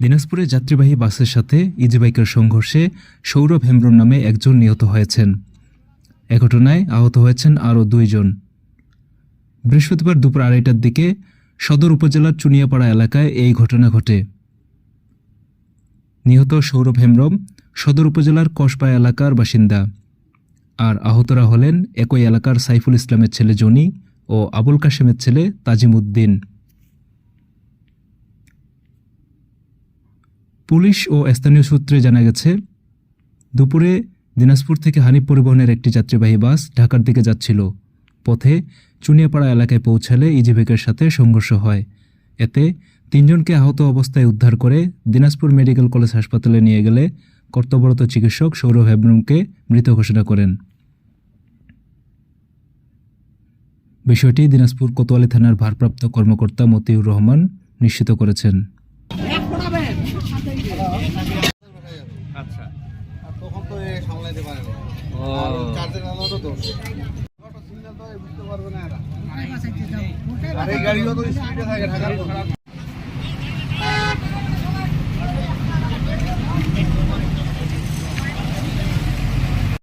দিনাজপুরে যাত্রীবাহী বাসের সাথে ইজিবাইকের সংঘর্ষে সৌরভ হেমব্রম নামে একজন নিহত হয়েছেন। এ ঘটনায় আহত হয়েছেন আরও দুইজন। বৃহস্পতিবার দুপুর আড়াইটার দিকে সদর উপজেলার চুনিয়াপাড়া এলাকায় এই ঘটনা ঘটে। নিহত সৌরভ হেমব্রম সদর উপজেলার কসবা এলাকার বাসিন্দা। আর আহতরা হলেন একই এলাকার সাইফুল ইসলামের ছেলে জনি ও আবুল কাশেমের ছেলে তাজিমুদ্দিন। পুলিশ ও স্থানীয় সূত্রে জানা গেছে, দুপুরে দিনাজপুর থেকে হানিফ পরিবহনের একটি যাত্রীবাহী বাস ঢাকার দিকে যাচ্ছিল। পথে চুনিয়াপাড়া এলাকায় পৌঁছালে ইজিবেকের সাথে সংঘর্ষ হয়। এতে তিনজনকে আহত অবস্থায় উদ্ধার করে দিনাজপুর মেডিকেল কলেজ হাসপাতালে নিয়ে গেলে কর্তব্যরত চিকিৎসক সৌরভ হেবরমকে মৃত ঘোষণা করেন। বিষয়টি দিনাজপুর কোতোয়ালি থানার ভারপ্রাপ্ত কর্মকর্তা মতিউর রহমান নিশ্চিত করেছেন। আচ্ছা। আর তখন তো এ সামলাইতে পারে না। চার্জের আলো তো দোষ। বুঝতে পারবে না আর এই গাড়িও তো স্পিডে থাকে ঢাকার।